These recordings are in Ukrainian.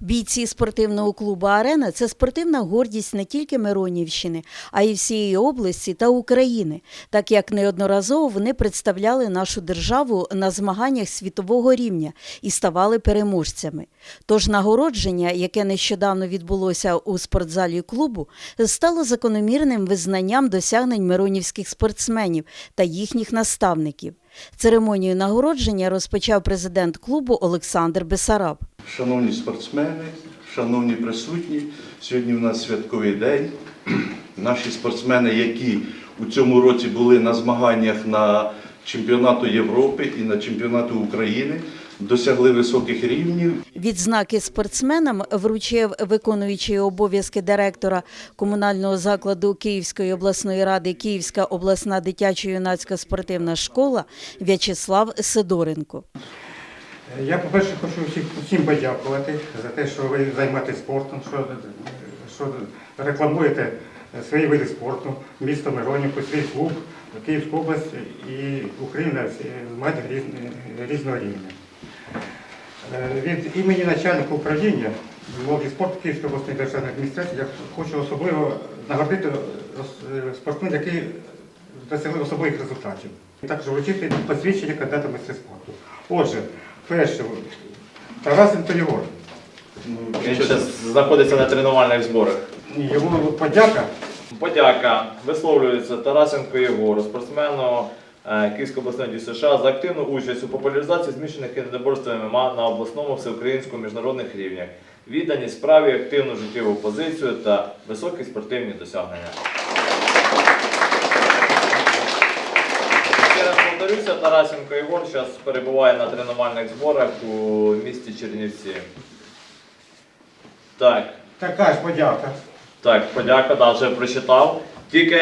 Бійці спортивного клубу Арена це спортивна гордість не тільки Миронівщини, а й всієї області та України, так як неодноразово вони представляли нашу державу на змаганнях світового рівня і ставали переможцями. Тож нагородження, яке нещодавно відбулося у спортзалі клубу, стало закономірним визнанням досягнень миронівських спортсменів та їхніх наставників. Церемонію нагородження розпочав президент клубу Олександр Бесараб. Шановні спортсмени, шановні присутні, сьогодні у нас святковий день. Наші спортсмени, які у цьому році були на змаганнях на чемпіонату Європи і на чемпіонату України, досягли високих рівнів. Відзнаки спортсменам вручив виконуючий обов'язки директора комунального закладу Київської обласної ради Київська обласна дитячо-юнацька спортивна школа В'ячеслав Сидоренко. Я, по-перше, хочу всіх, всім подякувати за те, що ви займаєтесь спортом, що, що рекламуєте свої види спорту, місто Миронівку, свій клуб, Київську область і Україна всі мають різного рівня. Е, Від імені начальника управління молоді спорту Київської обласної державної адміністрації я хочу особливо нагородити ос- спортсменів, які досягли особливих результатів. Також вручити посвідчення кандидата майстри спорту. Отже, перше, Тарасенко Єгор. Він зараз знаходиться на тренувальних зборах. Йому подяка. Подяка висловлюється Тарасенко Єгору, спортсмену е, Київської обласної ДЮСШ за активну участь у популяризації змішаних єдиноборств ММА на обласному, всеукраїнському міжнародних рівнях, відданість справі, активну життєву позицію та високі спортивні досягнення. Повторюся, Тарасенко Єгор зараз перебуває на тренувальних зборах у місті Чернівці. Так, Така ж подяка. так, подяка, да, вже прочитав. Тільки І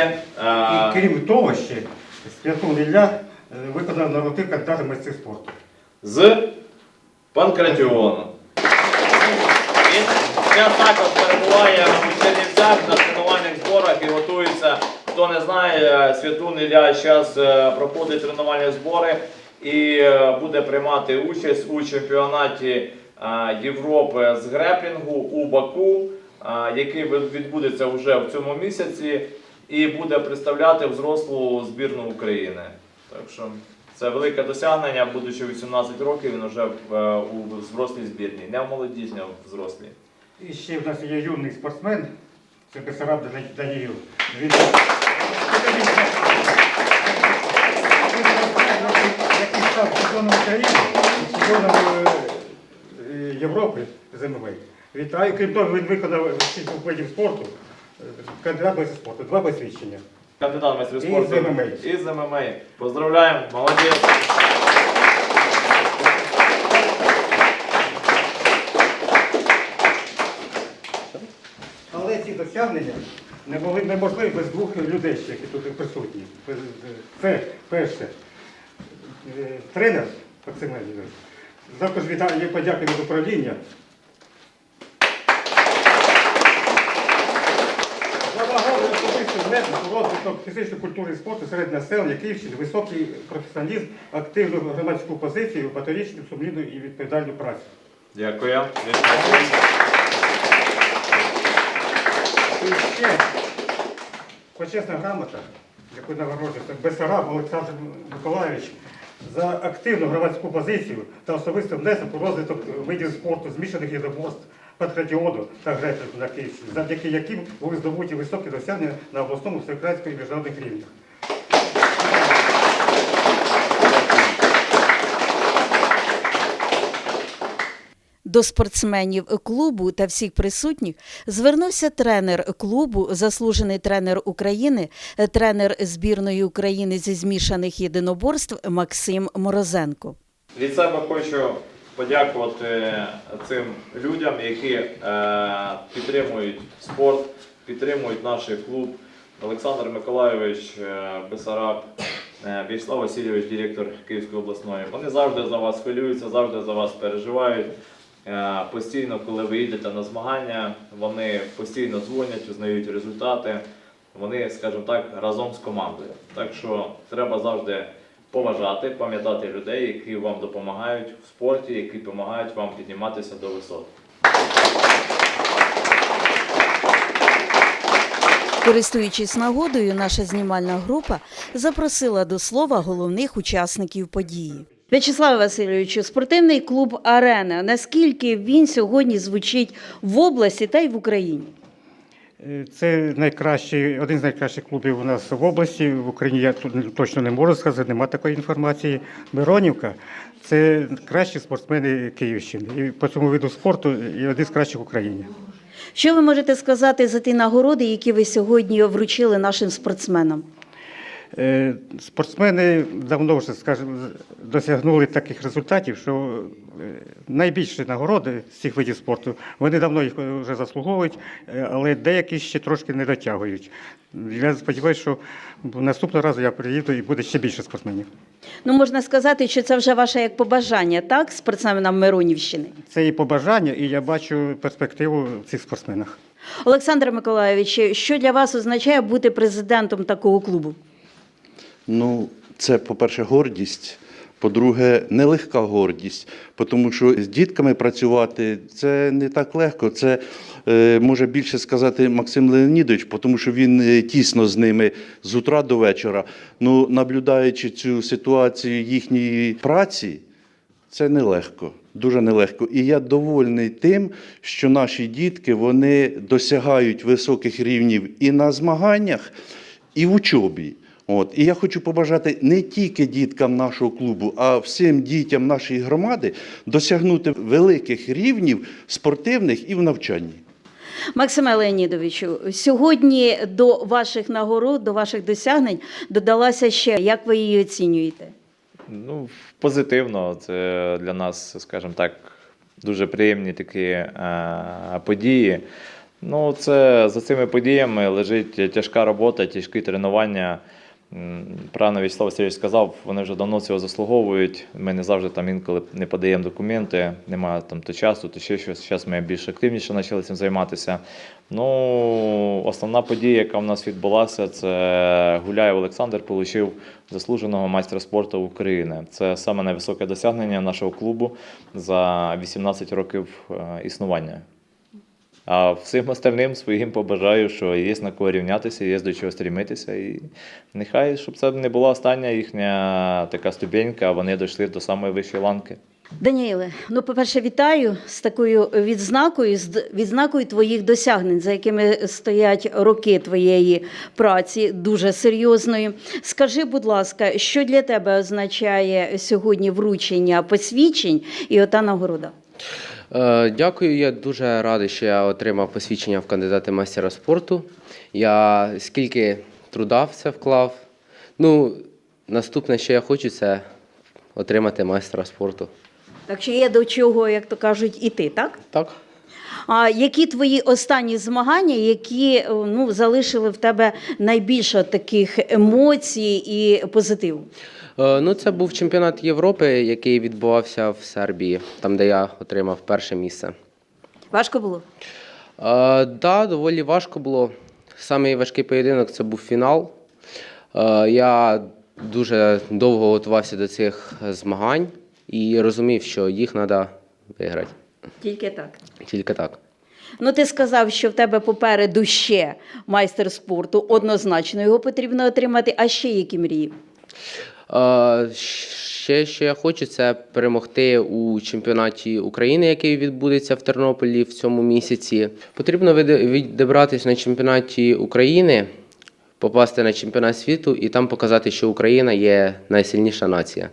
е, крім того, ще Святун Ілля е, виконав норматив кандидата в майстри спорту. з Панкратіону. Він зараз також перебуває у Чернівцях на тренувальних зборах і готується. Хто не знає, Святун Ілля зараз проходить тренувальні збори і е, буде приймати участь у чемпіонаті е, Європи з греплінгу у Баку, е, який відбудеться вже в цьому місяці, і буде представляти взрослу збірну України. Так що це велике досягнення, будучи 18 років, він вже е, у взрослій збірні, не в молодіжній, а в взрослій. І ще в нас є юний спортсмен, це Бесараб Даніїл. Він став чемпіоном України, чемпіоном е, Європи з ММА. Вітаю, крім того, він виконав кілька видів спорту, кандидат в спорту, два посвідчення. Кандидат в майстрів І спорту. з ММА. І з ММА. Поздравляємо, молодець. Але ці досягнення не були неможливі без двох людей, які тут присутні. Це перше. е, Тренер Максим Леонідович. Також вітаю подяки від управління. За особистий внесок у розвиток фізичної культури і спорту серед населення Київщини, високий професіоналізм, активну громадську позицію, патріотичну, сумлінну і відповідальну працю. Дякую. І ще почесна грамота, яку нагороджується Бесараб Олександр Миколаївич за активну громадську позицію та особистий внесок у розвиток видів спорту, змішаних єдиноборств, патриотіону та на Київщині, завдяки яким були здобуті високі досягнення на обласному, всеукраїнському і міжнародних рівнях. До спортсменів клубу та всіх присутніх звернувся тренер клубу, заслужений тренер України, тренер збірної України зі змішаних єдиноборств Максим Морозенко. Від себе хочу подякувати цим людям, які е, підтримують спорт, підтримують наш клуб. Олександр Миколайович е, Бесараб, е, Вячеслав Васильович, директор Київської обласної. Вони завжди за вас хвилюються, завжди за вас переживають. Постійно, коли ви їдете на змагання, вони постійно дзвонять, узнають результати. Вони, скажімо так, разом з командою. Так що треба завжди поважати, пам'ятати людей, які вам допомагають в спорті, які допомагають вам підніматися до висот. Користуючись нагодою, наша знімальна група запросила до слова головних учасників події. В'ячеславе Васильовичу, спортивний клуб Арена. Наскільки він сьогодні звучить в області та й в Україні? Е, Це найкращий, один з найкращих клубів у нас в області. В Україні я точно не можу сказати, немає такої інформації. Миронівка це кращі спортсмени Київщини. І по цьому виду спорту і один з кращих в Україні. Що ви можете сказати за ті нагороди, які ви сьогодні вручили нашим спортсменам? Е, Спортсмени давно вже скажімо, досягнули таких результатів, що е, найбільші нагороди з цих видів спорту вони давно їх вже заслуговують, е, але деякі ще трошки не дотягують. Я сподіваюся, що наступного разу я приїду і буде ще більше спортсменів. Ну, можна сказати, що це вже ваше як побажання, так, спортсменам Миронівщини. Це і побажання, і я бачу перспективу в цих спортсменах. Олександр Миколайович, що для вас означає бути президентом такого клубу? Ну, це, по-перше, гордість. По-друге, нелегка гордість, тому що з дітками працювати це не так легко. Це е, може більше сказати Максим Леонідович, тому що він е, тісно з ними з утра до вечора. Ну, наблюдаючи цю ситуацію їхньої праці, це нелегко, дуже нелегко. І я довольний тим, що наші дітки вони досягають високих рівнів і на змаганнях, і в учобі. От. І я хочу побажати не тільки діткам нашого клубу, а всім дітям нашої громади досягнути великих рівнів спортивних і в навчанні. Максиме Леонідовичу, сьогодні до ваших нагород, до ваших досягнень додалася ще. Як ви її оцінюєте? Ну, позитивно. Це для нас, скажімо так, дуже приємні такі е, події. Ну, це за цими подіями лежить тяжка робота, тяжкі тренування. Правильно Вячеслав Васильович сказав, вони вже давно цього заслуговують. Ми не завжди там інколи не подаємо документи, немає там то часу, то ще щось. Зараз ми більш активніше почали цим займатися. Ну, основна подія, яка в нас відбулася, це Гуляєв Олександр отримав заслуженого майстра спорту України. Це саме найвисоке досягнення нашого клубу за 18 років е, існування. А всім остальним своїм побажаю, що є на кого рівнятися, є до чого стрімитися. І нехай, щоб це не була остання їхня така ступенька, а вони дійшли до самої вищої ланки. Даніеле, ну, по-перше, вітаю з такою відзнакою, з відзнакою твоїх досягнень, за якими стоять роки твоєї праці, дуже серйозної. Скажи, будь ласка, що для тебе означає сьогодні вручення посвідчень і ота нагорода? Е, Дякую, я дуже радий, що я отримав посвідчення в кандидати майстера спорту. Я скільки труда в це вклав. Ну, наступне, що я хочу, це отримати майстра спорту. Так що є до чого, як то кажуть, іти, так? Так. А які твої останні змагання, які е, ну, залишили в тебе найбільше таких емоцій і позитиву? Е, Ну, це був чемпіонат Європи, який відбувався в Сербії, там, де я отримав перше місце. Важко було? Так, да, доволі важко було. Самий важкий поєдинок це був фінал. Е, Я дуже довго готувався до цих змагань і розумів, що їх треба виграти. Тільки так. Тільки так. Ну, ти сказав, що в тебе попереду ще майстер спорту. Однозначно його потрібно отримати. А ще які мрії? Е, Ще що я хочу, це перемогти у чемпіонаті України, який відбудеться в Тернополі в цьому місяці. Потрібно відібратись на чемпіонаті України, попасти на чемпіонат світу і там показати, що Україна є найсильніша нація.